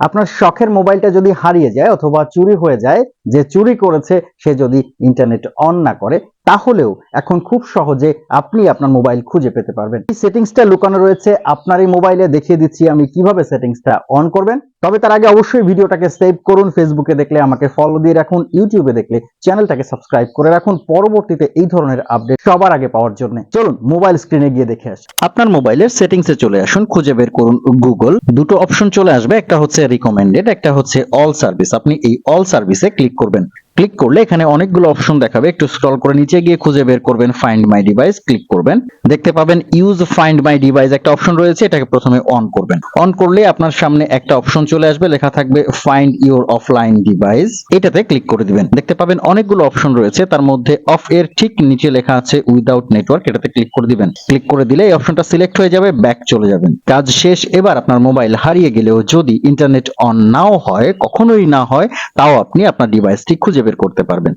আপনার শখের মোবাইলটা যদি হারিয়ে যায় অথবা চুরি হয়ে যায়, যে চুরি করেছে সে যদি ইন্টারনেট অন না করে তাহলেও এখন খুব সহজে আপনি আপনার মোবাইল খুঁজে পেতে পারবেন। এই সেটিংসটা লুকানো রয়েছে, আপনার এই মোবাইলে দেখিয়ে দিচ্ছি আমি কীভাবে সেটিংসটা অন করবেন। তবে তার আগে অবশ্যই ভিডিওটাকে সেভ করুন ফেসবুকে দেখলে আমাকে ফলো দিয়ে রাখুন ইউটিউবে দেখলে চ্যানেলটাকে সাবস্ক্রাইব করে রাখুন। পরবর্তীতে এই ধরনের আপডেট সবার আগে পাওয়ার জন্য। চলুন মোবাইল স্ক্রিনে গিয়ে দেখে আসি। আপনার মোবাইলের সেটিংসে চলে আসুন, খুঁজে বের করুন গুগল দুটো অপশন চলে আসবে, একটা হচ্ছে রিকমেন্ডেড একটা হচ্ছে অল সার্ভিস আপনি এই অল সার্ভিসে ক্লিক করবেন। ক্লিক করলে এখানে অনেকগুলো অপশন দেখাবে। একটু স্ক্রল করে নিচে গিয়ে খুঁজে বের করবেন ফাইন্ড মাই ডিভাইস ক্লিক করবেন। দেখতে পাবেন ইউজ ফাইন্ড মাই ডিভাইস একটা অপশন রয়েছে, এটাকে প্রথমে অন করবেন। অন করলে আপনার সামনে একটা অপশন চলে আসবে, লেখা থাকবে ফাইন্ড ইউর অফলাইন ডিভাইস এটাতে ক্লিক করে দিবেন। দেখতে পাবেন অনেকগুলো অপশন রয়েছে, তার মধ্যে অফ এর ঠিক নিচে লেখা আছে উইদাউট নেটওয়ার্ক এটাতে ক্লিক করে দিবেন। ক্লিক করে দিলে এই অপশনটা সিলেক্ট হয়ে যাবে ব্যাক চলে যাবেন। কাজ শেষ, এবার আপনার মোবাইল হারিয়ে গেলেও যদি ইন্টারনেট অন নাও হয়, কখনোই না হয়, তাও আপনি আপনার ডিভাইসটি খুঁজে বের করতে পারবেন